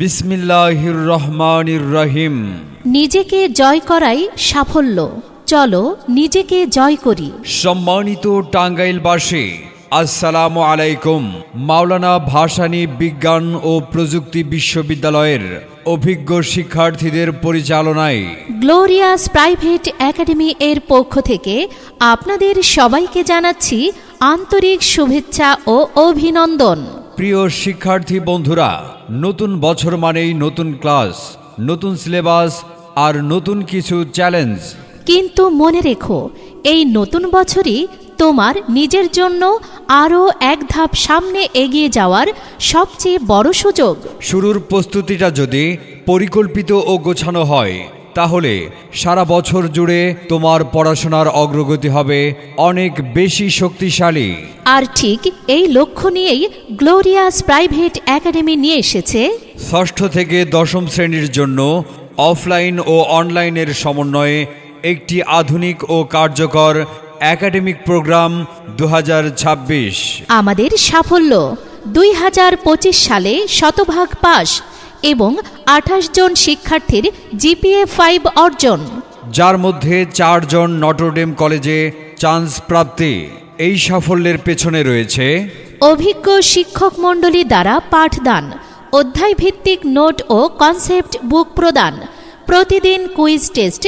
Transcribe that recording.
বিসমিল্লাহির রহমানির রহিম নিজেকে জয় করাই সাফল্য। চলো নিজেকে জয় করি। সম্মানিত টাঙ্গাইলবাসী আসসালামু আলাইকুম। মাওলানা ভাসানী বিজ্ঞান ও প্রযুক্তি বিশ্ববিদ্যালয়ের অভিজ্ঞ শিক্ষার্থীদের পরিচালনায়। গ্লোরিয়াস প্রাইভেট একাডেমি এর পক্ষ থেকে আপনাদের সবাইকে জানাচ্ছি আন্তরিক শুভেচ্ছা ও অভিনন্দন। প্রিয় শিক্ষার্থী বন্ধুরা নতুন বছর মানেই নতুন ক্লাস নতুন সিলেবাস আর নতুন কিছু চ্যালেঞ্জ। কিন্তু মনে রেখো এই নতুন বছরই তোমার নিজের জন্য আরও এক ধাপ সামনে এগিয়ে যাওয়ার সবচেয়ে বড় সুযোগ। শুরুর প্রস্তুতিটা যদি পরিকল্পিত ও গোছানো হয় তাহলে সারা বছর জুড়ে তোমার পড়াশোনার অগ্রগতি হবে অনেক বেশি শক্তিশালী। আর ঠিক এই লক্ষ্য নিয়েই গ্লোরিয়াস প্রাইভেট একাডেমি নিয়ে এসেছে। ষষ্ঠ থেকে দশম শ্রেণির জন্য অফলাইন ও অনলাইনের সমন্বয়ে একটি আধুনিক ও কার্যকর একাডেমিক প্রোগ্রাম দু হাজার ছাব্বিশ। আমাদের সাফল্য দুই হাজার পঁচিশ সালে শতভাগ পাস এবং আঠাশ জন শিক্ষার্থীর জিপিএ ফাইভ অর্জন। যার মধ্যে চারজন নটরডেম কলেজে চান্স প্রাপ্তি। এই সাফল্যের পেছনে রয়েছে অভিজ্ঞ শিক্ষক মণ্ডলী দ্বারা পাঠদান অধ্যায়ভিত্তিক নোট ও কনসেপ্ট বুক প্রদান প্রতিদিন কুইজ টেস্ট